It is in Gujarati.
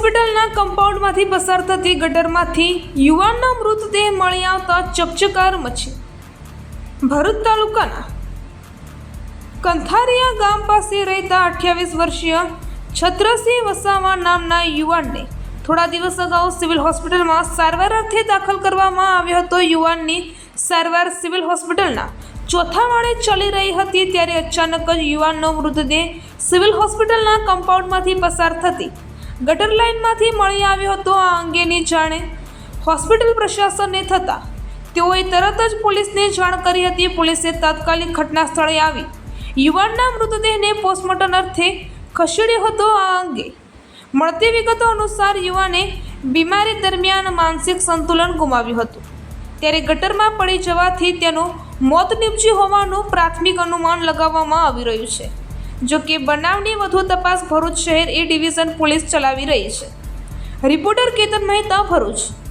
કમ્પાઉન્ડમાંથી પસાર થતી ગટરમાંથી યુવાનનો મૃતદેહ મળી આવતા ચકચકાર મચી. ભરૂચ તાલુકાના કંથારિયા ગામ પાસે રહેતા અઠ્યાવીસ વર્ષીય છત્રસિંહ વસાવા નામના યુવાનને થોડા દિવસ અગાઉ સિવિલ હોસ્પિટલમાં સારવાર અર્થે દાખલ કરવામાં આવ્યો હતો. યુવાનની સારવાર સિવિલ હોસ્પિટલના ચોથા માળે ચાલી રહી હતી, ત્યારે અચાનક જ યુવાનનો મૃતદેહ સિવિલ હોસ્પિટલના કમ્પાઉન્ડમાંથી પસાર થતી ગટર લાઇનમાંથી મળી આવ્યો હતો આ અંગેની જાણે. હોસ્પિટલ પ્રશાસનને થતાં તેઓએ તરત જ પોલીસને જાણ કરી હતી. પોલીસે તાત્કાલિક ઘટના સ્થળે આવી યુવાનના મૃતદેહને પોસ્ટમોર્ટમ અર્થે ખસેડ્યો હતો આ અંગે. મળતી વિગતો અનુસાર યુવાને બીમારી દરમિયાન માનસિક સંતુલન ગુમાવ્યું હતું. ત્યારે ગટરમાં પડી જવાથી તેનું મોત નીપજ્યું હોવાનું પ્રાથમિક અનુમાન લગાવવામાં આવી રહ્યું છે. જો કે બનાવની વધુ તપાસ ભરૂચ શહેર એ ડિવિઝન પોલીસ ચલાવી રહી છે. રિપોર્ટર કેતન મહેતા ભરૂચ.